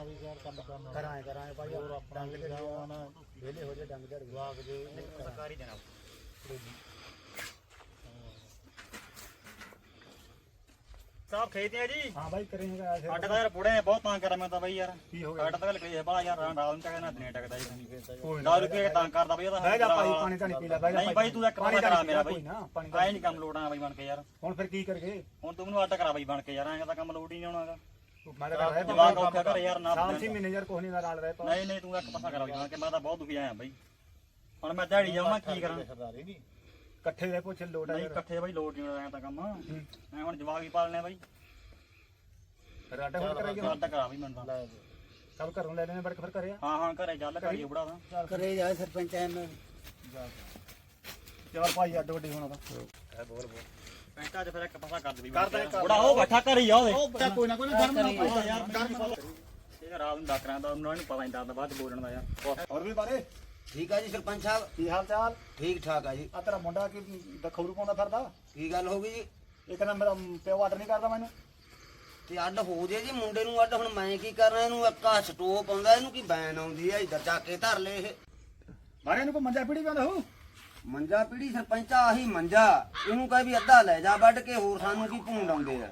ਆਪਣਾ ਵੀ ਯਾਰ ਕੰਮ ਕਰਨਾ। ਕਰਾਂਗੇ ਕਰਾਂਗੇ ਭਾਈ ਹੋਰ ਆਪਣਾ ਡੰਗ ਵੀ ਦੇ ਜਾਵਾਂ ਵਿਹਲੇ ਹੋ ਜੇ ਡੰਗ ਝੜ ਗਏ ਜਵਾਕ ਦੇ ਸਰਕਾਰੀ ਦੇਣਾ। ਸਾਹਿਬ ਖੇਤੇ ਆ ਜੀ? ਹਾਂ ਭਾਈ ਕਰੇਗਾ ਅੱਡ ਦਾ ਯਾਰ ਪੁੜੇ ਨੇ ਬਹੁਤ ਤੰਗ ਕਰਾਂ ਮੈਂ ਤਾਂ ਬਈ ਯਾਰ। ਕੀ ਹੋ ਗਿਆ? ਅੱਡ ਤਾਂ ਕਹੀ ਬੜਾ ਯਾਰ ਰਾਤ ਨੂੰ ਨਾ ਦਿਨੇ ਟਕਦਾ ਜੀ ਪੀ ਕੇ ਤੰਗ ਕਰਦਾ ਬਈ ਇਹਦਾ ਬਹਿ ਜਾ ਭਾਈ ਪਾਣੀ ਤਾਂ ਨਹੀਂ ਪੀ ਲੈ ਬਹਿ ਜਾ ਨਹੀਂ ਬਾਈ ਤੂੰ ਇੱਕ ਤਾਂ ਕਰਾ ਮੇਰਾ ਬਾਈ। ਨਾ ਆਏ ਨਹੀਂ ਕੰਮ ਲੋੜਾਂ ਬਾਈ ਬਣ ਕੇ ਯਾਰ। ਹੁਣ ਫਿਰ ਕੀ ਕਰਗੇ ਹੁਣ ਤੂੰ ਮੈਨੂੰ ਅੱਡ ਕਰਾ ਬਾਈ ਬਣ ਕੇ ਯਾਰ ਐਂ ਤਾਂ ਕੰਮ ਲੋੜ ਹੀ ਨਹੀਂ ਆਉਣਾਗਾ। ਮੈਂ ਤਾਂ ਕਰ ਰਿਹਾ ਜਵਾਕ ਔਖਾ ਘਰੇ ਯਾਰ ਨਾ ਸ਼ਾਮ ਸੀ ਮਹੀਨੇ ਯਾਰ ਕੋਈ ਨਹੀਂ ਨਾਲ ਰਹਿ ਪਾ। ਨਹੀਂ ਨਹੀਂ ਤੂੰ ਇੱਕ ਪਾਸਾ ਕਰਾ ਬਈ ਕਿ ਮੈਂ ਤਾਂ ਬਹੁਤ ਦੁਖੀ ਆਇਆ ਬਾਈ। ਹੁਣ ਮੈਂ ਦਿਹਾੜੀ ਜਾਵਾਂ ਕੀ ਕਰਾਂ? ਸਰਦਾਰੀ ਨਹੀਂ ਇਕੱਠੇ ਰਹਿ ਪੁੱਛ ਲੋਟ ਆ ਨਹੀਂ ਯਾਰ। ਇਕੱਠੇ ਬਾਈ ਲੋੜ ਨਹੀਂ ਆਇਆ ਤਾਂ ਕੰਮ। ਮੈਂ ਹੁਣ ਜਵਾਕ ਵੀ ਪਾਲਣੇ ਬਾਈ। ਰਾਟਾ ਹੋਰ ਕਰੇਗੇ ਅੱਡ ਕਰਾ ਬਈ ਮੈਨੂੰ ਤਾਂ। ਦੇ। ਸਭ ਘਰੋਂ ਲੈ ਲੈਣੇ ਬੜਕ ਫਿਰ ਕਰਿਆ। ਹਾਂ ਹਾਂ ਘਰੇ ਚੱਲ ਕਰੀਏ ਬੁੜਾ ਤਾਂ। ਕਰੇ ਜਾ ਸਰਪੰਚ ਐਨ ਯਾਰ ਭਾਈ ਅੱਡ ਵੱਡੀ ਹੋਣਾ ਤਾਂ। ਪੈਂਟਾਂ 'ਚ ਫਿਰ ਇੱਕ ਪਾਸਾ ਕਰ ਦੇ ਬਈ ਕਰਦਾ ਇੱਕ ਬੁੜਾ ਉਹ ਬੈਠਾ ਘਰੇ ਹੀ ਆ ਉਹਦੇ। ਕੋਈ ਨਾ ਕੋਈ ਨਾ ਧਰਮ ਨਾਲ ਇਹ ਰਾਤ ਨੂੰ ਡਾਕਰਾਂ ਦਾ ਉਹਨਾਂ ਨੂੰ ਪਤਾ ਨਹੀਂ ਦਰਦ ਬਾਅਦ 'ਚ ਬੋਲਣ ਦਾ ਯਾਰ। ਹੋਰ ਵੀ ਬਾਰੇ? ਠੀਕ ਆ ਜੀ ਸਰਪੰਚ ਸਾਹਿਬ। ਕੀ ਹਾਲ ਚਾਲ? ਠੀਕ ਠਾਕ ਆ ਜੀ। ਆ ਤੇਰਾ ਮੁੰਡਾ ਕੀ ਦਖੌਰੂ ਪਾਉਂਦਾ ਫਿਰਦਾ? ਕੀ ਗੱਲ ਹੋ ਗਈ ਜੀ? ਇਹ ਕਹਿੰਦਾ ਮੇਰਾ ਪਿਓ ਆਰਡਰ ਨਹੀਂ ਕਰਦਾ ਮੈਨੂੰ। ਤੇ ਅੱਡ ਹੋ ਜੇ ਜੀ ਮੁੰਡੇ ਨੂੰ ਅੱਡ। ਹੁਣ ਮੈਂ ਕੀ ਕਰਨਾ ਇਹਨੂੰ? ਇੱਕਾ ਸਟੋਪ ਆਉਂਦਾ ਇਹਨੂੰ ਕੀ ਬੈਨ ਆਉਂਦੀ ਹੈ ਇਧਰ ਚੱਕ ਕੇ ਧਰ ਲੈ ਇਹ। ਬਾਰੇ ਨੂੰ ਕੋ ਮੰਜਾ ਪੀੜੀ ਕਹਿੰਦਾ ਹੂੰ ਮੰਜਾ ਪੀੜੀ ਸਰਪੰਚਾ ਆਹੀ ਮੰਜਾ। ਇਹਨੂੰ ਕਹੇ ਵੀ ਅੱਧਾ ਲੈ ਜਾ, ਵੱਢ ਕੇ ਹੋਰ ਸਾਨੂੰ ਕੀ ਭੂੰਡ ਆਉਂਦੇ ਆ?